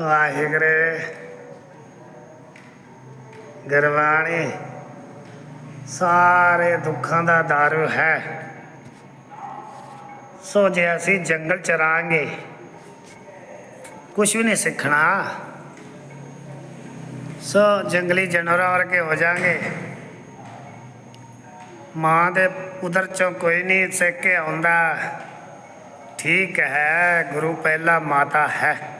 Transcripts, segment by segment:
ਵਾਹਿਗੁਰੂ। ਗੁਰਬਾਣੀ। ਸਾਰੇ ਦੁੱਖਾਂ ਦਾ ਦਾਰੂ ਹੈ। ਸੋ ਜੇ ਅਸੀਂ ਜੰਗਲ ਚ ਰਾਂਗੇ ਕੁਝ ਵੀ ਨਹੀਂ ਸਿੱਖਣਾ। ਸੋ ਜੰਗਲੀ ਜਾਨਵਰਾਂ ਵਰਗੇ ਹੋ ਜਾਾਂਗੇ। ਮਾਂ ਦੇ ਉਦਰ ਚੋਂ ਕੋਈ ਨਹੀਂ ਸਿੱਖ ਕੇ ਆਉਂਦਾ। ਠੀਕ ਹੈ, ਗੁਰੂ ਪਹਿਲਾ ਮਾਤਾ ਹੈ।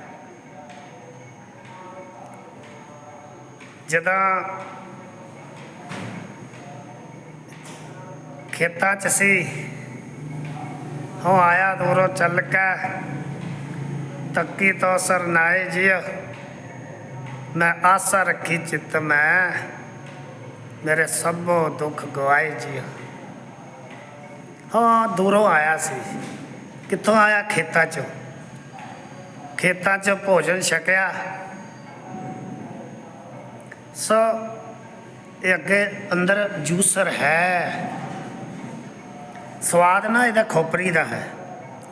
ਜਦੋਂ ਖੇਤਾਂ 'ਚ ਸੀ ਹੋ ਆਇਆ ਦੂਰੋਂ ਚੱਲ ਕੇ ਤੱਕੀ ਤੋਂ ਸਰਨਾਏ ਜੀ ਮੈਂ ਆਸਾ ਰੱਖੀ ਚਿੱਤ ਮੈਂ, ਮੇਰੇ ਸਭੋ ਦੁੱਖ ਗਵਾਏ ਜੀ ਹਾਂ, ਦੂਰੋਂ ਆਇਆ ਸੀ। ਕਿੱਥੋਂ ਆਇਆ? ਖੇਤਾਂ 'ਚੋਂ। ਖੇਤਾਂ 'ਚ ਭੋਜਨ ਛਕਿਆ। ਸੋ, ਇਹ ਅੱਗੇ ਅੰਦਰ ਜੂਸਰ ਹੈ। ਸਵਾਦ ਨਾ ਇਹਦਾ ਖੋਪਰੀ ਦਾ ਹੈ।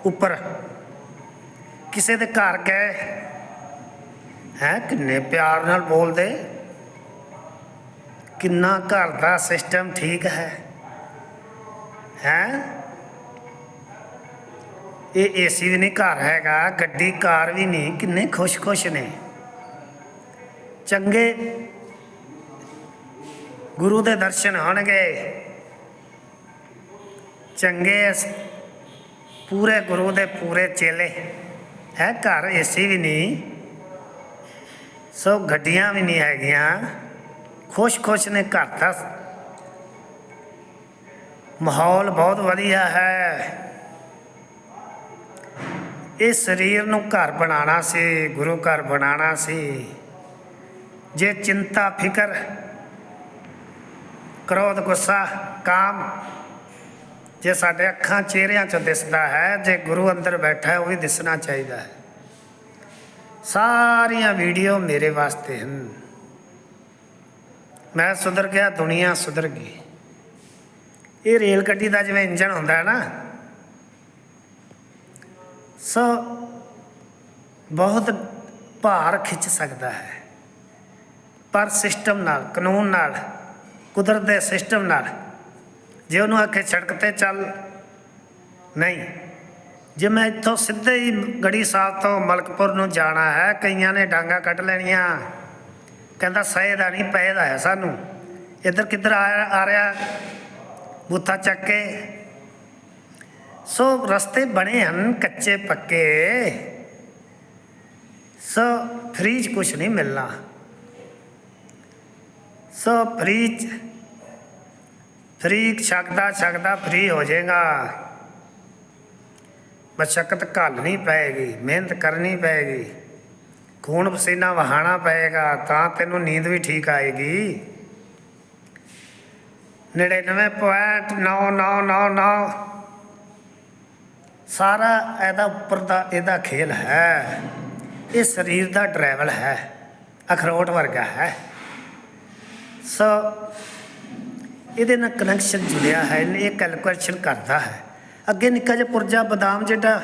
ਉੱਪਰ। ਕਿਸੇ ਦੇ ਘਰ ਗਏ ਹੈ, ਕਿੰਨੇ ਪਿਆਰ ਨਾਲ ਬੋਲਦੇ। ਕਿੰਨਾ ਘਰ ਦਾ ਸਿਸਟਮ ਠੀਕ ਹੈ। ਹੈ? ਇਹ ਏਸੀ ਵੀ ਨਹੀਂ ਘਰ ਹੈਗਾ, ਗੱਡੀ, ਕਾਰ ਵੀ ਨਹੀਂ, ਕਿੰਨੇ ਖੁਸ਼-ਖੁਸ਼ ਨੇ। ਚੰਗੇ ਗੁਰੂ ਦੇ ਦਰਸ਼ਨ ਹੋਣਗੇ ਚੰਗੇ ਪੂਰੇ ਗੁਰੂ ਦੇ ਪੂਰੇ ਚੇਲੇ। ਹੈ ਘਰ ਏਸੀ ਵੀ ਨਹੀਂ। ਸੋ ਗੱਡੀਆਂ ਵੀ ਨਹੀਂ ਹੈਗੀਆਂ। ਖੁਸ਼-ਖੁਸ਼ ਨੇ ਘਰ ਦਾ ਮਾਹੌਲ ਬਹੁਤ ਵਧੀਆ ਹੈ। ਇਹ ਸਰੀਰ ਨੂੰ ਘਰ ਬਣਾਉਣਾ ਸੀ, ਗੁਰੂ ਘਰ ਬਣਾਉਣਾ ਸੀ। ਜੇ ਚਿੰਤਾ, ਫਿਕਰ ਕ੍ਰੋਧ, ਗੁੱਸਾ, ਕਾਮ ਜੇ ਸਾਡੇ ਅੱਖਾਂ ਚਿਹਰਿਆਂ 'ਚ ਦਿਸਦਾ ਹੈ, ਜੇ ਗੁਰੂ ਅੰਦਰ ਬੈਠਾ ਹੈ, ਉਹ ਵੀ ਦਿਸਣਾ ਚਾਹੀਦਾ ਹੈ। ਸਾਰੀਆਂ ਵੀਡੀਓ ਮੇਰੇ ਵਾਸਤੇ ਹਨ। ਮੈਂ ਸੁਧਰ ਗਿਆ, ਦੁਨੀਆ ਸੁਧਰ ਗਈ। ਇਹ ਰੇਲ ਗੱਡੀ ਦਾ ਜਿਵੇਂ ਇੰਜਨ ਹੁੰਦਾ ਹੈ ਨਾ। ਸੋ ਬਹੁਤ ਭਾਰ ਖਿੱਚ ਸਕਦਾ ਹੈ। ਪਰ ਸਿਸਟਮ ਨਾਲ, ਕਾਨੂੰਨ ਨਾਲ ਕੁਦਰਤ ਦੇ ਸਿਸਟਮ ਨਾਲ। ਜੇ ਉਹਨੂੰ ਆਖੇ ਸੜਕ ਤੇ ਚੱਲ, ਨਹੀਂ। ਜੇ ਮੈਂ ਇੱਥੋਂ ਸਿੱਧੇ ਹੀ ਗੜੀ ਸਾਹਿਬ ਤੋਂ ਮਲਕਪੁਰ ਨੂੰ ਜਾਣਾ ਹੈ, ਕਈਆਂ ਨੇ ਡਾਂਗਾ ਕੱਢ ਲੈਣੀਆਂ। ਕਹਿੰਦਾ, ਸਹੇ ਦਾ ਨਹੀਂ ਪਏ ਦਾ ਹੈ ਸਾਨੂੰ। ਇੱਧਰ ਕਿੱਧਰ ਆ ਆ ਰਿਹਾ? ਬੁੱਥਾ ਚੱਕ ਕੇ। ਸੋ ਰਸਤੇ ਬਣੇ ਹਨ ਕੱਚੇ ਪੱਕੇ। ਸੋ ਫ੍ਰੀਜ ਕੁਛ ਨਹੀਂ ਮਿਲਣਾ। ਸੋ ਫ੍ਰੀਜ ਫ੍ਰੀ ਛਕਦਾ ਛਕਦਾ ਫ੍ਰੀ ਹੋ ਜਾਏਗਾ। ਮਸ਼ਕਤ ਘਾਲਣੀ ਪਏਗੀ, ਮਿਹਨਤ ਕਰਨੀ ਪਏਗੀ। ਖੂਨ ਪਸੀਨਾ ਵਹਾਣਾ ਪਏਗਾ, ਤਾਂ ਤੈਨੂੰ ਨੀਂਦ ਵੀ ਠੀਕ ਆਏਗੀ। 99.9999 ਸਾਰਾ ਇਹਦਾ ਉੱਪਰ ਦਾ ਇਹਦਾ ਖੇਲ ਹੈ। ਇਹ ਸਰੀਰ ਦਾ ਡਰਾਈਵਲ ਹੈ। ਅਖਰੋਟ ਵਰਗਾ ਹੈ। ਸੋ ਇਹਦੇ ਨਾਲ ਕਨੈਕਸ਼ਨ ਜੁੜਿਆ ਹੈ ਇਹ ਕੈਲਕੂਲੇਸ਼ਨ ਕਰਦਾ ਹੈ। ਅੱਗੇ ਨਿੱਕਾ ਜਿਹਾ ਪੁਰਜਾ ਬਦਾਮ ਜਿਹੜਾ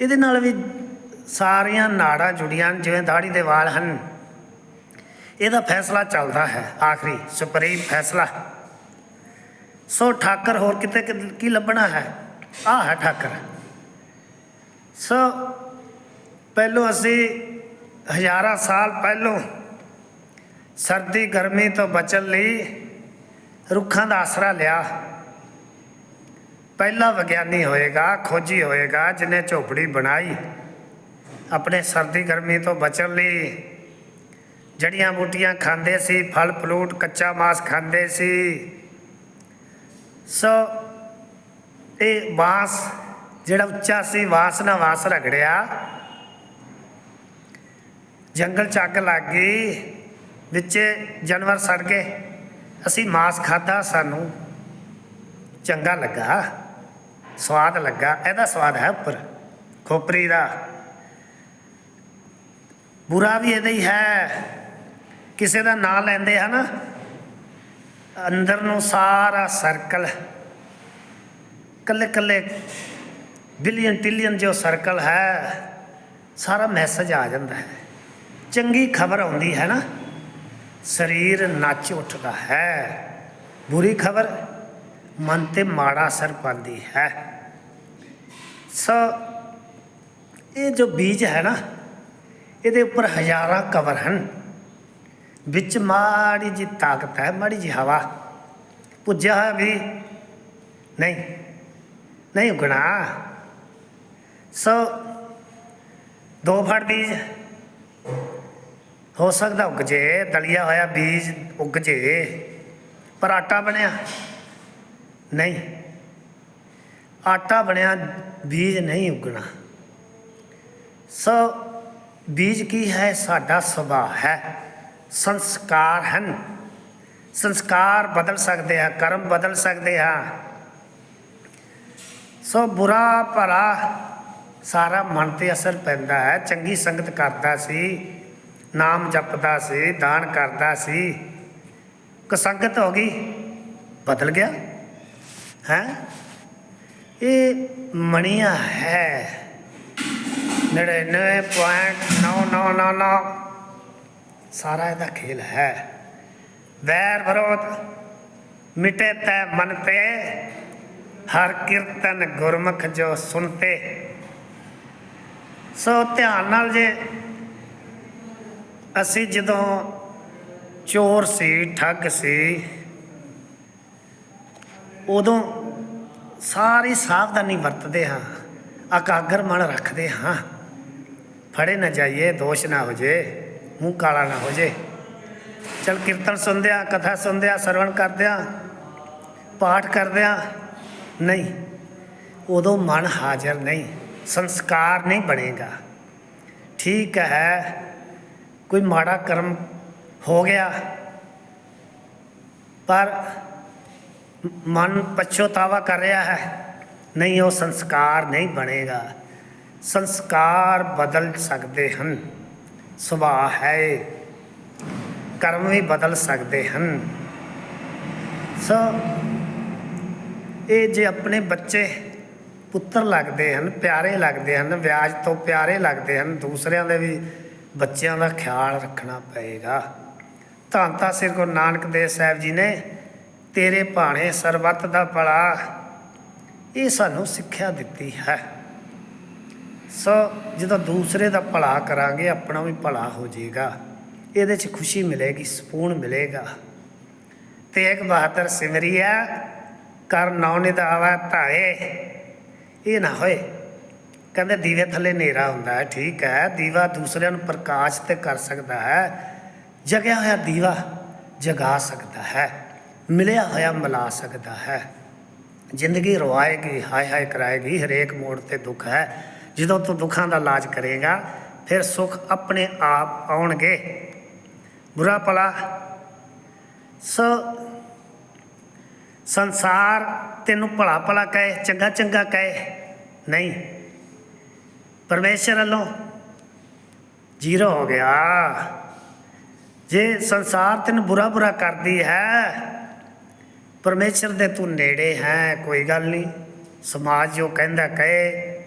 ਇਹਦੇ ਨਾਲ ਵੀ ਸਾਰੀਆਂ ਨਾੜਾਂ ਜੁੜੀਆਂ ਹਨ, ਜਿਵੇਂ ਦਾੜੀ ਦੇ ਵਾਲ ਹਨ। ਇਹਦਾ ਫੈਸਲਾ ਚੱਲਦਾ ਹੈ ਆਖਰੀ ਸੁਪਰੀਮ ਫੈਸਲਾ। ਸੋ ਠਾਕਰ ਹੋਰ ਕਿਤੇ ਕੀ ਲੱਭਣਾ ਹੈ? ਆਹ ਹੈ ਠਾਕਰ। ਸੋ ਪਹਿਲੋਂ ਅਸੀਂ ਹਜ਼ਾਰਾਂ ਸਾਲ ਪਹਿਲੋਂ ਸਰਦੀ ਗਰਮੀ ਤੋਂ ਬਚਣ ਲਈ ਰੁੱਖਾਂ ਦਾ ਆਸਰਾ ਲਿਆ। ਪਹਿਲਾ ਵਿਗਿਆਨੀ ਹੋਏਗਾ, ਖੋਜੀ ਹੋਏਗਾ, ਜਿਹਨੇ ਝੋਪੜੀ ਬਣਾਈ, ਆਪਣੇ ਸਰਦੀ ਗਰਮੀ ਤੋਂ ਬਚਣ ਲਈ ਜੜੀਆਂ ਬੂਟੀਆਂ ਖਾਂਦੇ ਸੀ, ਫਲ ਫਲੂਟ ਕੱਚਾ ਮਾਸ ਖਾਂਦੇ ਸੀ। ਸੋ ਇਹ ਬਾਂਸ ਜਿਹੜਾ ਉੱਚਾ ਸੀ, ਵਾਸ ਨਾ ਵਾਸ ਰਗੜਿਆ। ਜੰਗਲ ਚ ਅੱਗ ਲੱਗ ਗਈ। ਵਿੱਚ ਜਾਨਵਰ ਸੜ ਗਏ। ਅਸੀਂ ਮਾਸ ਖਾਦਾ ਸਾਨੂੰ ਚੰਗਾ ਲੱਗਾ। ਸਵਾਦ ਲੱਗਾ। ਇਹਦਾ ਸਵਾਦ ਹੈ ਉੱਪਰ। ਖੋਪਰੀ ਦਾ। ਬੁਰਾ ਵੀ ਇਹਦਾ ਹੀ ਹੈ। ਕਿਸੇ ਦਾ ਨਾਂ ਲੈਂਦੇ ਹਨ ਅੰਦਰ ਨੂੰ ਸਾਰਾ ਸਰਕਲ ਕੱਲੇ ਕੱਲੇ ਬਿਲੀਅਨ ਟਿਲੀਅਨ ਜੋ ਸਰਕਲ ਹੈ, ਸਾਰਾ ਮੈਸੇਜ ਆ ਜਾਂਦਾ ਹੈ। ਚੰਗੀ ਖਬਰ ਆਉਂਦੀ ਹੈ ਨਾ। ਸਰੀਰ ਨੱਚ ਉੱਠਦਾ ਹੈ। ਬੁਰੀ ਖਬਰ ਮਨ ਤੇ ਮਾੜਾ ਅਸਰ ਪਾਉਂਦੀ ਹੈ। ਸੋ ਇਹ ਜੋ ਬੀਜ ਹੈ ਨਾ, ਇਹਦੇ ਉੱਪਰ ਹਜ਼ਾਰਾਂ ਕਵਰ ਹਨ। ਵਿੱਚ ਮਾੜੀ ਜੀ ਤਾਕਤ ਹੈ, ਮਾੜੀ ਜੀ ਹਵਾ। ਪੁੱਜਿਆ ਹੋਇਆ ਵੀ ਨਹੀਂ ਨਹੀਂ ਉਗਣਾ। ਸੋ ਦੋ ਫੜ ਬੀਜ। ਹੋ ਸਕਦਾ ਉੱਗ ਜੇ ਦਲਿਆ ਹੋਇਆ, ਬੀਜ ਉੱਗ ਜੇ ਪਰ ਆਟਾ ਬਣਿਆ। ਨਹੀਂ। ਆਟਾ ਬਣਿਆ, ਬੀਜ ਨਹੀਂ ਉੱਗਣਾ। ਸੋ ਬੀਜ ਕੀ ਹੈ? ਸਾਡਾ ਸੁਭਾਅ ਹੈ। ਸੰਸਕਾਰ ਹਨ। ਸੰਸਕਾਰ ਬਦਲ ਸਕਦੇ ਆ ਕਰਮ ਬਦਲ ਸਕਦੇ ਆ ਸੋ ਬੁਰਾ ਭਲਾ ਸਾਰਾ ਮਨ ਤੇ ਅਸਰ ਪੈਂਦਾ ਹੈ। ਚੰਗੀ ਸੰਗਤ ਕਰਦਾ ਸੀ। ਨਾਮ ਜਪਦਾ ਸੀ, ਦਾਨ ਕਰਦਾ ਸੀ। ਕਸੰਗਤ ਹੋ ਗਈ? ਬਦਲ ਗਿਆ? ਹੈ? ਇਹ ਮਣੀਆਂ ਹੈ। 99.999 ਸਾਰਾ ਇਹਦਾ ਖੇਲ ਹੈ। ਵੈਰ ਵਿਰੋਧ, ਮਿਟੇ ਤੈ ਮਨ ਤੇ। ਹਰ ਕੀਰਤਨ ਗੁਰਮੁਖ ਜੋ ਸੁਣਤੇ। ਸੋ ਧਿਆਨ ਨਾਲ ਜੇ ਅਸੀਂ ਜਦੋਂ ਚੋਰ ਸੀ, ਠੱਗ ਸੀ, ਉਦੋਂ ਸਾਰੀ ਸਾਵਧਾਨੀ ਵਰਤਦੇ ਹਾਂ ਇਕਾਗਰ ਮਨ ਰੱਖਦੇ ਹਾਂ। ਫੜੇ ਨਾ ਜਾਈਏ, ਦੋਸ਼ ਨਾ ਹੋ ਜੇ, ਮੂੰਹ ਕਾਲਾ ਨਾ ਹੋ ਜੇ। ਚਲ ਕੀਰਤਨ ਸੁਣਦਿਆਂ ਕਥਾ ਸੁਣਦਿਆਂ ਸਰਵਣ ਕਰਦਿਆਂ ਪਾਠ ਕਰਦਿਆਂ ਨਹੀਂ, ਉਦੋਂ ਮਨ ਹਾਜ਼ਰ ਨਹੀਂ, ਸੰਸਕਾਰ ਨਹੀਂ ਬਣੇਗਾ। ਠੀਕ ਹੈ ਕੋਈ ਮਾੜਾ ਕਰਮ ਹੋ ਗਿਆ, ਪਰ ਮਨ ਪਛਤਾਵਾ ਕਰ ਰਿਹਾ ਹੈ, ਨਹੀਂ ਉਹ ਸੰਸਕਾਰ ਨਹੀਂ ਬਣੇਗਾ। ਸੰਸਕਾਰ ਬਦਲ ਸਕਦੇ ਹਨ, ਸੁਭਾਅ ਹੈ ਕਰਮ ਵੀ ਬਦਲ ਸਕਦੇ ਹਨ। ਸੋ ਇਹ ਜੇ ਆਪਣੇ ਬੱਚੇ ਪੁੱਤਰ ਲੱਗਦੇ ਹਨ, ਪਿਆਰੇ ਲੱਗਦੇ ਹਨ, ਵਿਆਜ ਤੋਂ ਪਿਆਰੇ ਲੱਗਦੇ ਹਨ, ਦੂਸਰਿਆਂ ਦੇ ਵੀ ਬੱਚਿਆਂ ਦਾ ਖਿਆਲ ਰੱਖਣਾ ਪਏਗਾ। ਧੰਨ ਤਾਂ ਸ੍ਰੀ ਗੁਰੂ ਨਾਨਕ ਦੇਵ ਸਾਹਿਬ ਜੀ ਨੇ ਤੇਰੇ ਭਾਣੇ ਸਰਬੱਤ ਦਾ ਭਲਾ ਇਹ ਸਾਨੂੰ ਸਿੱਖਿਆ ਦਿੱਤੀ ਹੈ। ਸੋ ਜਦੋਂ ਦੂਸਰੇ ਦਾ ਭਲਾ ਕਰਾਂਗੇ, ਆਪਣਾ ਵੀ ਭਲਾ ਹੋ ਜਾਏਗਾ। ਇਹਦੇ 'ਚ ਖੁਸ਼ੀ ਮਿਲੇਗੀ, ਸਕੂਨ ਮਿਲੇਗਾ। ਤੇਗ ਬਹਾਦਰ ਸਿਮਰਿਆ, ਕਰ ਨੌ ਨਿਦਾਵਾ ਧਾਏ, ਇਹ ਨਾ ਹੋਏ। ਕਹਿੰਦੇ ਦੀਵੇ ਥੱਲੇ ਹਨੇਰਾ ਹੁੰਦਾ ਹੈ, ਠੀਕ ਹੈ। ਦੀਵਾ ਦੂਸਰਿਆਂ ਨੂੰ ਪ੍ਰਕਾਸ਼ ਤੇ ਕਰ ਸਕਦਾ ਹੈ। ਜਗਿਆ ਹੋਇਆ ਦੀਵਾ ਜਗਾ ਸਕਦਾ ਹੈ, ਮਿਲਿਆ ਹੋਇਆ ਮਿਲਾ ਸਕਦਾ ਹੈ। ਜ਼ਿੰਦਗੀ ਰਵਾਏਗੀ ਹਾਏ ਹਾਏ ਕਰਾਏਗੀ ਹਰੇਕ ਮੋੜ ਤੇ ਦੁੱਖ ਹੈ। ਜਦੋਂ ਤੂੰ ਦੁੱਖਾਂ ਦਾ ਇਲਾਜ ਕਰੇਗਾ, ਫਿਰ ਸੁੱਖ ਆਪਣੇ ਆਪ ਆਉਣਗੇ। ਬੁਰਾ ਭਲਾ, ਸੋ ਸੰਸਾਰ ਤੈਨੂੰ ਭਲਾ ਭਲਾ ਕਹੇ, ਚੰਗਾ ਚੰਗਾ ਕਹੇ, ਨਹੀਂ। ਪਰਮੇਸ਼ਰ ਵੱਲੋਂ ਜ਼ੀਰੋ ਹੋ ਗਿਆ। ਜੇ ਸੰਸਾਰ ਤੈਨੂੰ ਬੁਰਾ ਬੁਰਾ ਕਰਦੀ ਹੈ ਪਰਮੇਸ਼ਰ ਦੇ ਤੂੰ ਨੇੜੇ ਹੈ, ਕੋਈ ਗੱਲ ਨਹੀਂ। ਸਮਾਜ ਜੋ ਕਹਿੰਦਾ, ਕਹੇ,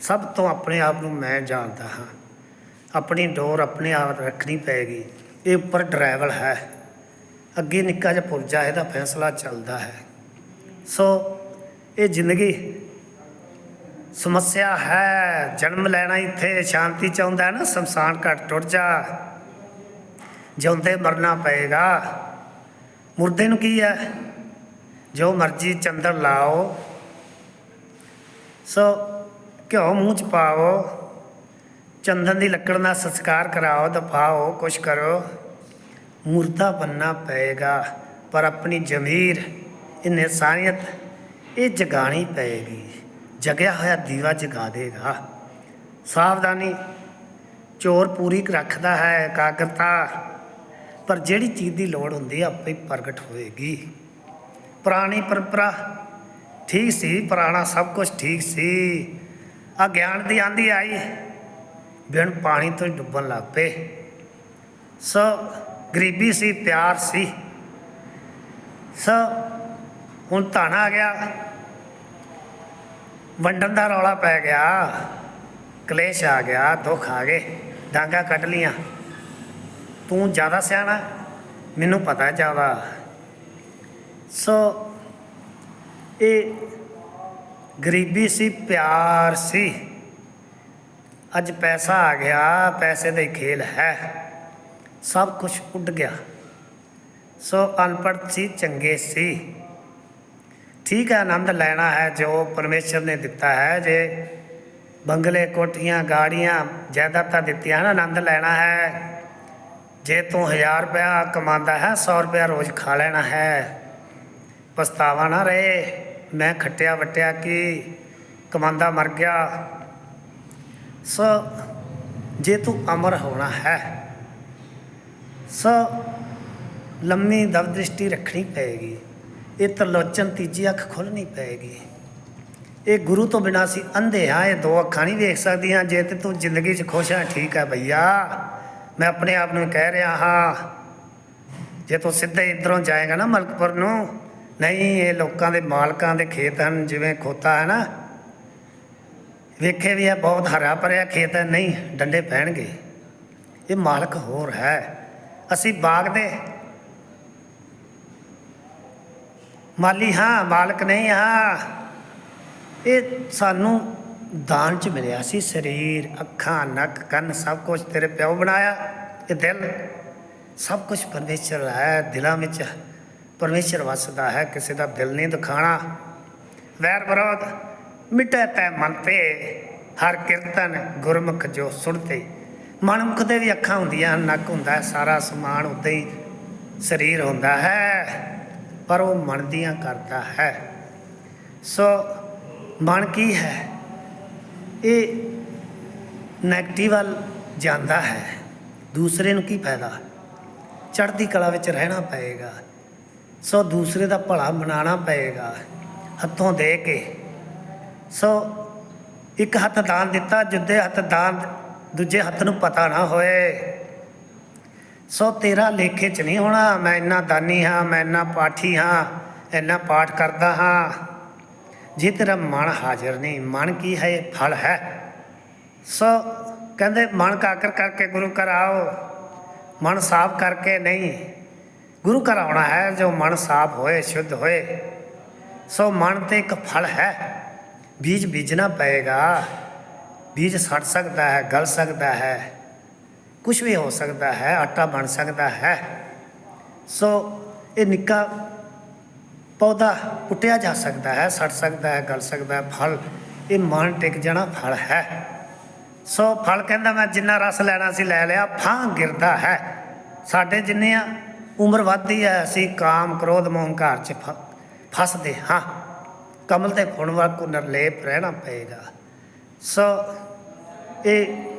ਸਭ ਤੋਂ ਆਪਣੇ ਆਪ ਨੂੰ ਮੈਂ ਜਾਣਦਾ ਹਾਂ। ਆਪਣੀ ਡੋਰ ਆਪਣੇ ਆਪ ਰੱਖਣੀ ਪਏਗੀ। ਇਹ ਉੱਪਰ ਡਰਾਈਵਰ ਹੈ। ਅੱਗੇ ਨਿੱਕਾ ਜਿਹਾ ਪੁਰਜਾ, ਇਹਦਾ ਫੈਸਲਾ ਚੱਲਦਾ ਹੈ। ਸੋ, ਇਹ ਜ਼ਿੰਦਗੀ ਸਮੱਸਿਆ ਹੈ। ਜਨਮ ਲੈਣਾ ਇੱਥੇ ਸ਼ਾਂਤੀ ਚਾਹੁੰਦਾ ਹੈ ਨਾ, ਸ਼ਮਸ਼ਾਨ ਘਾਟ ਟੁੱਟ ਜਾ। ਜਿਉਂਦੇ ਮਰਨਾ ਪਏਗਾ। ਮੁਰਦੇ ਨੂੰ ਕੀ ਹੈ? ਜੋ ਮਰਜ਼ੀ ਚੰਦਰ ਲਾਓ। ਸੋ ਘਿਓ ਮੂੰਹ ਚ ਪਾਓ। ਚੰਦਨ ਦੀ ਲੱਕੜ ਨਾਲ ਸੰਸਕਾਰ ਕਰਾਓ ਦਫਾਓ ਕੁਛ ਕਰੋ। ਮੁਰਦਾ ਬੰਨਾ ਪਏਗਾ, ਪਰ ਆਪਣੀ ਜ਼ਮੀਰ ਇਹ ਸਾਰੀਅਤ ਇਹ ਜਗਾਣੀ ਪਏਗੀ। ਜਗਿਆ ਹੋਇਆ ਦੀਵਾ ਜਗਾ ਦੇਗਾ। ਸਾਵਧਾਨੀ ਚੋਰ ਪੂਰੀ ਰੱਖਦਾ ਹੈ, ਇਕਾਗਰਤਾ। ਪਰ ਜਿਹੜੀ ਚੀਜ਼ ਦੀ ਲੋੜ ਹੁੰਦੀ ਹੈ ਆਪੇ ਹੀ ਪ੍ਰਗਟ ਹੋਏਗੀ ਪੁਰਾਣੀ ਪਰੰਪਰਾ ਠੀਕ ਸੀ, ਪੁਰਾਣਾ ਸਭ ਕੁਝ ਠੀਕ ਸੀ। ਆ ਗਿਆਨ ਦੀ ਆਂਦੀ ਆਈ, ਬਿਨ ਪਾਣੀ ਤੋਂ ਹੀ ਡੁੱਬਣ ਲੱਗ ਪਏ। ਸੋ ਗਰੀਬੀ ਸੀ, ਪਿਆਰ ਸੀ। ਸੋ ਹੁਣ ਧਨ ਆ ਗਿਆ। ਵੰਡਣ ਦਾ ਰੌਲਾ ਪੈ ਗਿਆ। ਕਲੇਸ਼ ਆ ਗਿਆ, ਦੁੱਖ ਆ ਗਏ। ਡਾਂਗਾ ਕੱਢ ਲੀਆਂ ਤੂੰ ਜ਼ਿਆਦਾ ਸਿਆਣਾ? ਮੈਨੂੰ ਪਤਾ ਜ਼ਿਆਦਾ। ਸੋ ਇਹ ਗਰੀਬੀ ਸੀ, ਪਿਆਰ ਸੀ। ਅੱਜ ਪੈਸਾ ਆ ਗਿਆ, ਪੈਸੇ ਦਾ ਹੀ ਖੇਲ ਹੈ। ਸਭ ਕੁਝ ਉੱਡ ਗਿਆ। ਸੋ ਅਨਪੜ੍ਹ ਸੀ, ਚੰਗੇ ਸੀ। ਠੀਕ ਹੈ, ਆਨੰਦ ਲੈਣਾ ਹੈ ਜੋ ਪਰਮੇਸ਼ਰ ਨੇ ਦਿੱਤਾ ਹੈ। ਜੇ ਬੰਗਲੇ ਕੋਠੀਆਂ, ਗਾੜੀਆਂ ਜਾਇਦਾਦਾਂ ਦਿੱਤੀਆਂ ਹਨ, ਆਨੰਦ ਲੈਣਾ ਹੈ। ਜੇ ਤੂੰ 1000 ਰੁਪਇਆ ਕਮਾਉਂਦਾ ਹੈ 100 ਰੁਪਇਆ ਰੋਜ਼ ਖਾ ਲੈਣਾ ਹੈ। ਪਛਤਾਵਾ ਨਾ ਰਹੇ, ਮੈਂ ਖੱਟਿਆ ਵਟਿਆ ਕੀ ਕਮਾਉਂਦਾ ਮਰ ਗਿਆ। ਸੋ ਜੇ ਤੂੰ ਅਮਰ ਹੋਣਾ ਹੈ, ਸੋ ਲੰਮੀ ਦਵ ਦ੍ਰਿਸ਼ਟੀ ਰੱਖਣੀ ਪਏਗੀ। ਇਹ ਤਰਲੋਚਨ ਤੀਜੀ ਅੱਖ ਖੋਲਣੀ ਪਏਗੀ। ਇਹ ਗੁਰੂ ਤੋਂ ਬਿਨਾ ਸੀ ਅੰਧੇ ਹਾਂ, ਇਹ ਦੋ ਅੱਖਾਂ ਨਹੀਂ ਵੇਖ ਸਕਦੀਆਂ। ਜੇ ਤੇ ਤੂੰ ਜ਼ਿੰਦਗੀ 'ਚ ਖੁਸ਼ ਹੈ, ਠੀਕ ਹੈ ਭਈਆ। ਮੈਂ ਆਪਣੇ ਆਪ ਨੂੰ ਕਹਿ ਰਿਹਾ ਹਾਂ, ਜੇ ਤੂੰ ਸਿੱਧੇ ਇਧਰੋਂ ਜਾਏਗਾ ਨਾ ਮਲਕਪੁਰ ਨੂੰ, ਨਹੀਂ, ਇਹ ਲੋਕਾਂ ਦੇ ਮਾਲਕਾਂ ਦੇ ਖੇਤ ਹਨ, ਜਿਵੇਂ ਖੋਤਾ ਹੈ ਨਾ। ਵੇਖੇ ਵੀ ਇਹ ਬਹੁਤ ਹਰਾ ਭਰਿਆ ਖੇਤ ਹੈ, ਨਹੀਂ, ਡੰਡੇ ਪੈਣਗੇ ਇਹ ਮਾਲਕ ਹੋਰ ਹੈ। ਅਸੀਂ ਬਾਗ ਦੇ ਮਾਲੀ ਹਾਂ ਮਾਲਕ ਨਹੀਂ ਹਾਂ। ਇਹ ਸਾਨੂੰ ਦਾਨ ਚ ਮਿਲਿਆ ਸੀ। ਸਰੀਰ ਅੱਖਾਂ ਨੱਕ ਕੰਨ ਸਭ ਕੁਝ ਤੇਰੇ ਪਿਓ ਬਣਾਇਆ। ਇਹ ਦਿਲ ਸਭ ਕੁਝ ਪਰਮੇਸ਼ਰ ਹੈ। ਦਿਲਾਂ ਵਿੱਚ ਪਰਮੇਸ਼ਰ ਵਸਦਾ ਹੈ। ਕਿਸੇ ਦਾ ਦਿਲ ਨਹੀਂ ਦਿਖਾਣਾ। ਵੈਰ ਵਿਰੋਧ ਮਿਟੇ ਤੈ ਮਨ ਤੇ। ਹਰ ਕੀਰਤਨ ਗੁਰਮੁਖ ਜੋ ਸੁਣਤੇ। ਮਨਮੁਖ ਦੇ ਵੀ ਅੱਖਾਂ ਹੁੰਦੀਆਂ ਹਨ, ਨੱਕ ਹੁੰਦਾ ਹੈ, ਸਾਰਾ ਸਮਾਨ ਉੱਤੇ ਹੀ ਸਰੀਰ ਹੁੰਦਾ ਹੈ। ਪਰ ਉਹ ਮਨ ਦੀਆਂ ਕਰਦਾ ਹੈ। ਸੋ ਮਨ ਕੀ ਹੈ? ਇਹ ਨੈਗੇਟਿਵ ਵੱਲ ਜਾਂਦਾ ਹੈ। ਦੂਸਰੇ ਨੂੰ ਕੀ ਫਾਇਦਾ? ਚੜ੍ਹਦੀ ਕਲਾ ਵਿੱਚ ਰਹਿਣਾ ਪਏਗਾ। ਸੋ ਦੂਸਰੇ ਦਾ ਭਲਾ ਬਣਾਉਣਾ ਪਏਗਾ। ਹੱਥੋਂ ਦੇ ਕੇ। ਸੋ ਇੱਕ ਹੱਥ ਦਾਨ ਦਿੱਤਾ, ਜਿੱਦੇ ਹੱਥ ਦਾਨ, ਦੂਜੇ ਹੱਥ ਨੂੰ ਪਤਾ ਨਾ ਹੋਏ। ਸੋ ਤੇਰਾ ਲੇਖੇ 'ਚ ਨਹੀਂ ਹੋਣਾ, ਮੈਂ ਇੰਨਾ ਦਾਨੀ ਹਾਂ, ਮੈਂ ਇੰਨਾ ਪਾਠੀ ਹਾਂ, ਇੰਨਾ ਪਾਠ ਕਰਦਾ ਹਾਂ। ਜੇ ਤੇਰਾ ਮਨ ਹਾਜ਼ਰ ਨਹੀਂ, ਮਨ ਕੀ ਹੈ ਫਲ ਹੈ। ਸੋ ਕਹਿੰਦੇ, ਮਨ ਕਾਕਰ ਕਰਕੇ ਗੁਰੂ ਘਰ ਆਓ, ਮਨ ਸਾਫ਼ ਕਰਕੇ ਨਹੀਂ। ਗੁਰੂ ਘਰ ਆਉਣਾ ਹੈ, ਜੋ ਮਨ ਸਾਫ਼ ਹੋਏ, ਸ਼ੁੱਧ ਹੋਏ। ਸੋ ਮਨ ਤੇ ਇੱਕ ਫਲ ਹੈ, ਬੀਜ ਬੀਜਣਾ ਪਏਗਾ। ਬੀਜ ਸੜ ਸਕਦਾ ਹੈ, ਗਲ ਸਕਦਾ ਹੈ। ਕੁਝ ਵੀ ਹੋ ਸਕਦਾ ਹੈ, ਆਟਾ ਬਣ ਸਕਦਾ ਹੈ। ਸੋ ਇਹ ਨਿੱਕਾ ਪੌਦਾ ਪੁੱਟਿਆ ਜਾ ਸਕਦਾ ਹੈ, ਸੜ ਸਕਦਾ ਹੈ, ਗਲ ਸਕਦਾ ਹੈ, ਫਲ, ਇਹ ਮਨ ਟਿਕ ਜਾਣਾ ਫਲ ਹੈ। ਸੋ ਫਲ ਕਹਿੰਦਾ ਮੈਂ ਜਿੰਨਾ ਰਸ ਲੈਣਾ ਸੀ ਲੈ ਲਿਆ, ਫਾਂ ਗਿਰਦਾ ਹੈ। ਸਾਡੇ ਜਿੰਨੇ ਆ, ਉਮਰ ਵੱਧਦੀ ਹੈ, ਅਸੀਂ ਕਾਮ, ਕ੍ਰੋਧ, ਮੋਹ, ਹੰਕਾਰ ਚ ਫ- ਫਸਦੇ ਹਾਂ। ਕਮਲ 'ਤੇ ਫੁੱਲ ਵਾਂਗੂ ਨਿਰਲੇਪ ਰਹਿਣਾ ਪਏਗਾ। ਸੋ ਇਹ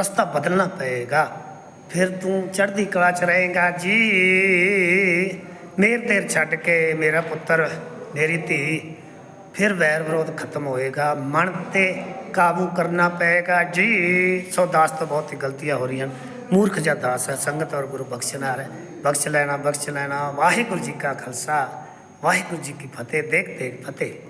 ਰਸਤਾ ਬਦਲਣਾ ਪਏਗਾ। ਫਿਰ ਤੂੰ ਚੜ੍ਹਦੀ ਕਲਾ ਚ ਰਹੇਗਾ ਜੀ। ਮੇਰ ਤੇਰ ਛੱਡ ਕੇ ਮੇਰਾ ਪੁੱਤਰ, ਮੇਰੀ ਧੀ। ਫਿਰ ਵੈਰ ਵਿਰੋਧ ਖਤਮ ਹੋਏਗਾ। ਮਨ ਤੇ ਕਾਬੂ ਕਰਨਾ ਪਏਗਾ ਜੀ। ਸੋ ਦਾਸ ਤੋਂ ਬਹੁਤ ਹੀ ਗਲਤੀਆਂ ਹੋ ਰਹੀਆਂ। ਹਨ। ਮੂਰਖ ਜਾਂ ਦਾਸ ਹੈ, ਸੰਗਤ ਔਰ ਗੁਰੂ ਬਖਸ਼ਨਾਰ ਹੈ ਬਖਸ਼ ਲੈਣਾ ਬਖਸ਼ ਲੈਣਾ। ਵਾਹਿਗੁਰੂ ਜੀ ਕਾ ਖਾਲਸਾ। ਵਾਹਿਗੁਰੂ ਜੀ ਕੀ ਫਤਿਹ। ਦੇਖ ਦੇਖ, ਫਤਿਹ।